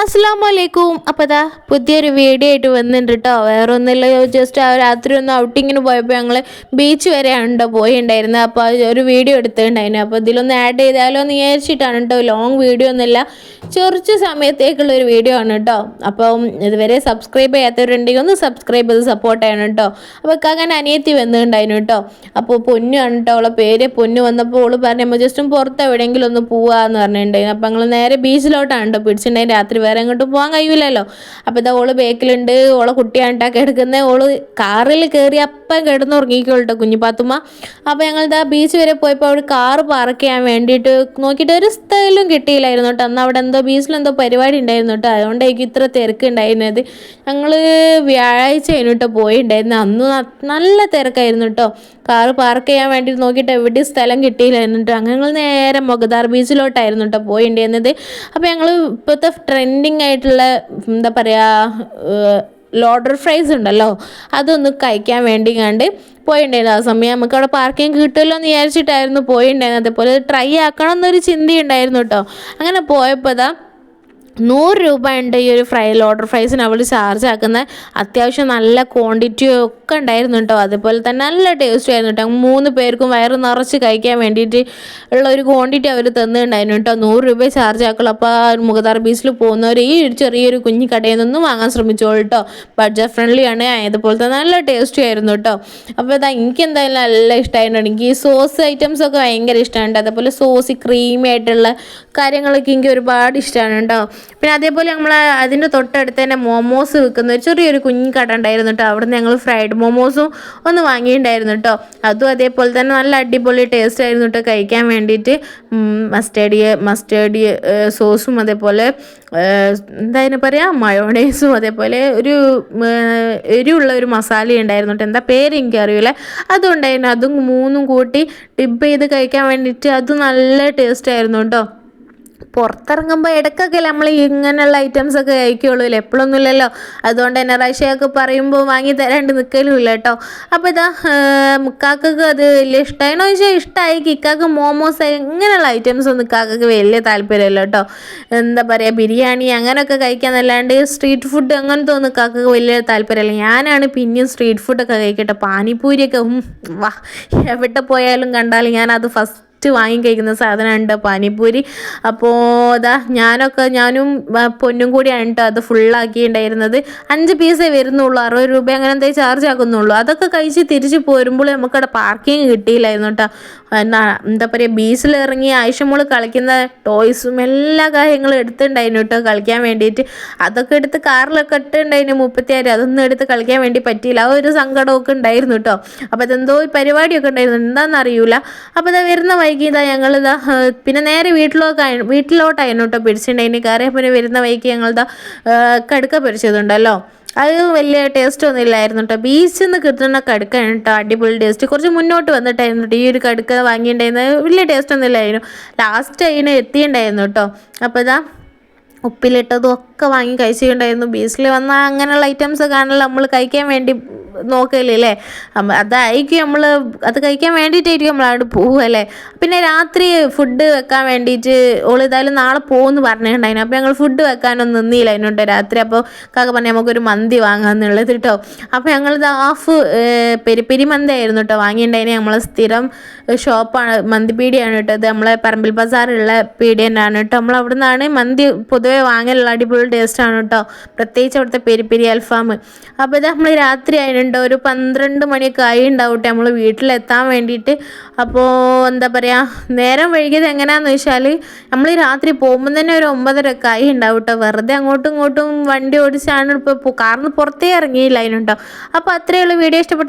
അസ്സാം വലൈക്കും അപ്പോൾ അതാ പുതിയൊരു വീഡിയോ ആയിട്ട് വന്നിട്ടുണ്ട് കേട്ടോ വേറെ ഒന്നുമില്ല ജസ്റ്റ് രാത്രി ഒന്ന് ഔട്ടിങ്ങിന് പോയപ്പോൾ ഞങ്ങൾ ബീച്ച് വരെയാണ് കേട്ടോ പോയിണ്ടായിരുന്നത് അപ്പോൾ ഒരു വീഡിയോ എടുത്തിട്ടുണ്ടായിരുന്നു അപ്പോൾ ഇതിലൊന്ന് ആഡ് ചെയ്താലോ എന്ന് വിചാരിച്ചിട്ടാണ് കേട്ടോ ലോങ് വീഡിയോ ഒന്നുമില്ല ചെറിച്ച സമയത്തേക്കുള്ള ഒരു വീഡിയോ ആണ് കേട്ടോ അപ്പം ഇതുവരെ സബ്സ്ക്രൈബ് ചെയ്യാത്തവരുണ്ടെങ്കിൽ ഒന്ന് സബ്സ്ക്രൈബ് ചെയ്ത് സപ്പോർട്ട് ചെയ്യണം കേട്ടോ അപ്പോൾ കാക്കാൻ അനിയത്തി വന്നിട്ടുണ്ടായിരുന്നു കേട്ടോ അപ്പോൾ പൊന്നു ആണ് കേട്ടോ അവളെ പേര് പൊന്നു വന്നപ്പോൾ അവൾ പറഞ്ഞു നമ്മൾ ജസ്റ്റും പുറത്ത് എവിടെയെങ്കിലും ഒന്ന് പോവാന്ന് പറഞ്ഞിട്ടുണ്ടായിരുന്നു അപ്പോൾ ഞങ്ങൾ നേരെ ബീച്ചിലോട്ടാണ് കേട്ടോ പിടിച്ചിട്ടുണ്ടായി രാത്രി വേറെ എങ്ങോട്ടും പോകാൻ കഴിയില്ലല്ലോ അപ്പോൾ ഇതാ ഓൾ ബേക്കിലുണ്ട് ഓളെ കുട്ടിയാണ്ടാക്കി കിടക്കുന്നത് ഓൾ കാറിൽ കയറി അപ്പം കിടന്നുറങ്ങിക്കോളട്ടെ കുഞ്ഞു കുഞ്ഞിപ്പാത്തുമ്മ അപ്പോൾ ഞങ്ങൾ ഇതാ ബീച്ച് വരെ പോയപ്പോൾ അവിടെ കാറ് പാർക്ക് ചെയ്യാൻ വേണ്ടിയിട്ട് നോക്കിയിട്ട് ഒരു സ്ഥലവും കിട്ടിയില്ലായിരുന്നു കേട്ടോ. അന്ന് അവിടെ എന്തോ ബീച്ചിലെന്തോ പരിപാടി ഉണ്ടായിരുന്നു കേട്ടോ. അതുകൊണ്ട് എനിക്ക് ഇത്ര തിരക്ക് ഉണ്ടായിരുന്നത്. ഞങ്ങൾ വ്യാഴാഴ്ച കഴിഞ്ഞിട്ട് പോയിട്ടുണ്ടായിരുന്നു അന്ന് നല്ല തിരക്കായിരുന്നു കേട്ടോ. കാറ് പാർക്ക് ചെയ്യാൻ വേണ്ടി നോക്കിയിട്ട് എവിടെയും സ്ഥലം കിട്ടിയില്ലായിരുന്നു കേട്ടോ. അങ്ങനെ ഞങ്ങൾ നേരെ മൊഗദാർ ബീച്ചിലോട്ടായിരുന്നു കേട്ടോ പോയിണ്ടായിരുന്നത്. അപ്പോൾ ഞങ്ങൾ ഇപ്പോഴത്തെ ട്രെൻഡിങ് ആയിട്ടുള്ള എന്താ പറയുക ലോഡർ ഫ്രൈസ് ഉണ്ടല്ലോ അതൊന്ന് കഴിക്കാൻ വേണ്ടി കണ്ട് പോയിട്ടുണ്ടായിരുന്നു ആ സമയം നമുക്ക് അവിടെ പാർക്കിംഗ് കിട്ടുമല്ലോ എന്ന് വിചാരിച്ചിട്ടായിരുന്നു പോയിട്ടുണ്ടായിരുന്നത് അതേപോലെ ട്രൈ ആക്കണം എന്നൊരു ചിന്തയുണ്ടായിരുന്നു കേട്ടോ. അങ്ങനെ പോയപ്പോൾ നൂറ് രൂപ ഉണ്ട് ഈ ഒരു ഫ്രൈ ലോഡർ ഫ്രൈസിന് അവൾ ചാർജ് ആക്കുന്ന അത്യാവശ്യം നല്ല ക്വാണ്ടിറ്റി ഒക്കെ ഉണ്ടായിരുന്നു കേട്ടോ അതുപോലെ തന്നെ നല്ല ടേസ്റ്റ് ആയിരുന്നു കേട്ടോ മൂന്ന് പേർക്കും വയറ് നിറച്ച് കഴിക്കാൻ വേണ്ടിയിട്ട് ഉള്ള ഒരു ക്വാണ്ടിറ്റി അവർ തന്നിട്ടുണ്ടായിരുന്നു കേട്ടോ നൂറ് രൂപ ചാർജ് ആക്കുള്ളൂ അപ്പോൾ ആ മുഖദാർ ബീച്ചിൽ പോകുന്നവർ ഈ ഒരു ചെറിയൊരു കുഞ്ഞു കടയിൽ നിന്നും വാങ്ങാൻ ശ്രമിച്ചോളൂ കേട്ടോ ബഡ്ജറ്റ് ഫ്രണ്ട്ലി ആണ്. അതുപോലെ തന്നെ നല്ല ടേസ്റ്റി ആയിരുന്നു കേട്ടോ അപ്പോൾ ഇതാ എനിക്ക് എന്തായാലും നല്ല ഇഷ്ടമായിട്ടുണ്ട് എനിക്ക് ഈ സോസ് ഐറ്റംസ് ഒക്കെ ഭയങ്കര ഇഷ്ടമുണ്ട് അതുപോലെ സോസ് ക്രീമി ആയിട്ടുള്ള കാര്യങ്ങളൊക്കെ എനിക്ക് ഒരുപാട് ഇഷ്ടമാണ് കേട്ടോ പിന്നെ അതേപോലെ നമ്മൾ അതിന്റെ തൊട്ടടുത്ത് തന്നെ മോമോസ് വിൽക്കുന്ന ഒരു ചെറിയൊരു കുഞ്ഞു കട ഉണ്ടായിരുന്നു കേട്ടോ. അവിടെ ഞങ്ങൾ ഫ്രൈഡ് മോമോസും ഒന്ന് വാങ്ങിയിട്ടുണ്ടായിരുന്നു കേട്ടോ. അതും അതേപോലെ തന്നെ നല്ല അടിപൊളി ടേസ്റ്റ് ആയിരുന്നു കേട്ടോ കഴിക്കാൻ വേണ്ടിയിട്ട്. മസ്റ്റേർഡ് മസ്റ്റേർഡ് സോസും അതേപോലെ എന്താ പറയുക മയോണൈസും അതേപോലെ ഒരു എരിവുള്ള ഒരു മസാല ഉണ്ടായിരുന്നു കേട്ടോ. എന്താ പേര് എനിക്കറിയില്ല. അതുണ്ടായിരുന്നു അതും മൂന്നും കൂട്ടി ഡിപ്പ് ചെയ്ത് കഴിക്കാൻ വേണ്ടിയിട്ട് അത് നല്ല ടേസ്റ്റ് ആയിരുന്നു കേട്ടോ. പുറത്തിറങ്ങുമ്പോൾ ഇടയ്ക്കൊക്കെ നമ്മൾ ഇങ്ങനെയുള്ള ഐറ്റംസ് ഒക്കെ കഴിക്കുള്ളൂ അല്ലേ എപ്പോഴൊന്നും ഇല്ലല്ലോ അതുകൊണ്ട് തന്നെ റഷ്യയൊക്കെ പറയുമ്പോൾ വാങ്ങി തരാണ്ട് നിൽക്കലും ഇല്ല കേട്ടോ അപ്പോൾ ഇതാ മുക്കാക്കൊക്കെ അത് വലിയ ഇഷ്ടമായിനോ ചോദിച്ചാൽ ഇഷ്ടമായി കിക്കാക്ക് മോമോസ് ഇങ്ങനെയുള്ള ഐറ്റംസ് ഒന്നും കാക്കൊക്കെ വലിയ താല്പര്യമല്ലോ കേട്ടോ എന്താ പറയുക ബിരിയാണി അങ്ങനെയൊക്കെ കഴിക്കാന്നല്ലാണ്ട് സ്ട്രീറ്റ് ഫുഡ് അങ്ങനത്തെ ഒന്നും കാക്കൊക്കെ വലിയ താല്പര്യമല്ല. ഞാനാണ് പിന്നെയും സ്ട്രീറ്റ് ഫുഡൊക്കെ കഴിക്കട്ടെ. പാനിപ്പൂരിയൊക്കെ വാ. എവിടെ പോയാലും കണ്ടാലും ഞാനത് ഫസ്റ്റ് ഫസ്റ്റ് വാങ്ങി കഴിക്കുന്ന സാധനമുണ്ട് പാനിപ്പൂരി? അപ്പോൾ അതാ ഞാനൊക്കെ ഞാനും പൊന്നും കൂടിയാണ് കേട്ടോ അത് ഫുള്ളാക്കിയിട്ടുണ്ടായിരുന്നത് അഞ്ച് പീസേ വരുന്നുള്ളൂ അറുപത് രൂപ അങ്ങനെ എന്തെങ്കിലും ചാർജ് ആക്കുന്നുള്ളൂ. അതൊക്കെ കഴിച്ച് തിരിച്ച് പോരുമ്പോൾ നമുക്കവിടെ പാർക്കിംഗ് കിട്ടിയില്ലായിരുന്നു കേട്ടോ. എന്നാ എന്താ പറയുക ബീച്ചിൽ ഇറങ്ങി ആയിഷമോൾ കളിക്കുന്ന ടോയ്സും എല്ലാ കാര്യങ്ങളും എടുത്തിട്ടുണ്ടായിരുന്നു കേട്ടോ കളിക്കാൻ വേണ്ടിയിട്ട്. അതൊക്കെ എടുത്ത് കാറിലൊക്കെ ഇട്ടുണ്ടായിരുന്നു മുപ്പത്തിയാറ്. അതൊന്നും എടുത്ത് കളിക്കാൻ വേണ്ടി പറ്റിയില്ല. ആ ഒരു സങ്കടമൊക്കെ ഉണ്ടായിരുന്നു കേട്ടോ. അപ്പോൾ അതെന്തോ പരിപാടിയൊക്കെ ഉണ്ടായിരുന്നു. എന്താണെന്ന് അറിയൂല അപ്പോൾ അത് വരുന്ന വൈകി ഇതാ ഞങ്ങളിതാ പിന്നെ നേരെ വീട്ടിലോട്ട് വീട്ടിലോട്ടായിരുന്നു കേട്ടോ പിടിച്ചിട്ടുണ്ടായിരുന്നു കാര്യം പിന്നെ വരുന്ന വൈകി ഞങ്ങളിതാ കടുക്ക പിടിച്ചതുണ്ടല്ലോ അത് വലിയ ടേസ്റ്റ് ഒന്നും ഇല്ലായിരുന്നു കേട്ടോ ബീച്ചിൽ നിന്ന് കിട്ടുന്ന കടുക്കാണ് കേട്ടോ അടിപൊളി ടേസ്റ്റ് കുറച്ച് മുന്നോട്ട് വന്നിട്ടായിരുന്നു കേട്ടോ ഈ ഒരു കടുക്ക വാങ്ങിയിട്ടുണ്ടായിരുന്നത്. വലിയ ടേസ്റ്റ് ഒന്നും ഇല്ലായിരുന്നു. ലാസ്റ്റ് അതിന് എത്തിയിട്ടുണ്ടായിരുന്നു കേട്ടോ അപ്പോൾ ഇതാ ഉപ്പിലിട്ടതും ഒക്കെ വാങ്ങി കഴിച്ചിട്ടുണ്ടായിരുന്നു. ബീച്ചിൽ വന്നാൽ അങ്ങനെയുള്ള ഐറ്റംസ് കാണാൻ നമ്മൾ കഴിക്കാൻ വേണ്ടി നോക്കലില്ലേ? അല്ലേ അതായിരിക്കും നമ്മൾ അത് കഴിക്കാൻ വേണ്ടിയിട്ടായിരിക്കും നമ്മൾ അവിടെ പോവുമല്ലേ പിന്നെ രാത്രി ഫുഡ് വെക്കാൻ വേണ്ടിയിട്ട് ഓൾ ഏതായാലും നാളെ പോകുമെന്ന് പറഞ്ഞിട്ടുണ്ടായിരുന്നു. അപ്പോൾ ഞങ്ങൾ ഫുഡ് വെക്കാനൊന്നും നിന്നില്ല അതിനുണ്ട് രാത്രി. അപ്പോൾ കാക്ക പറഞ്ഞാൽ നമുക്കൊരു മന്തി വാങ്ങാമെന്നുള്ളത് കേട്ടോ അപ്പോൾ ഞങ്ങൾ ഇത് ഹാഫ് പെരി പെരി മന്തി ആയിരുന്നു കേട്ടോ വാങ്ങിയിട്ടുണ്ടായിരുന്നു. നമ്മളെ സ്ഥിരം ഷോപ്പാണ് മന്തി പീടിയാണ് കേട്ടോ ഇത്. നമ്മളെ പറമ്പിൽ ബസാറുള്ള പീടിയ തന്നെയാണ് കേട്ടോ നമ്മൾ അവിടെ നിന്നാണ് മന്തി പൊതുവെ വാങ്ങലുള്ള അടിപൊളി ടേസ്റ്റാണ് കേട്ടോ പ്രത്യേകിച്ച് അവിടുത്തെ പെരി പെരി അൽഫാം. അപ്പോൾ ഇത് നമ്മൾ രാത്രി ആയിട്ടുണ്ടോ ഒരു പന്ത്രണ്ട് മണിയൊക്കെ ആയി ഉണ്ടാവട്ടെ നമ്മൾ വീട്ടിലെത്താൻ വേണ്ടിയിട്ട്. അപ്പോൾ എന്താ പറയുക നേരം വൈകിയത് എങ്ങനെയാണെന്ന് വെച്ചാൽ നമ്മൾ രാത്രി പോകുമ്പോൾ തന്നെ ഒരു ഒമ്പതരൊക്കെ ആയി ഉണ്ടാവട്ടെ വെറുതെ അങ്ങോട്ടും ഇങ്ങോട്ടും വണ്ടി ഓടിച്ചാണ് ഇപ്പോൾ കാറിന് പുറത്തേ ഇറങ്ങിയില്ല അതിനുണ്ടോ. അപ്പോൾ അത്രയുള്ള വീഡിയോ ഇഷ്ടപ്പെട്ട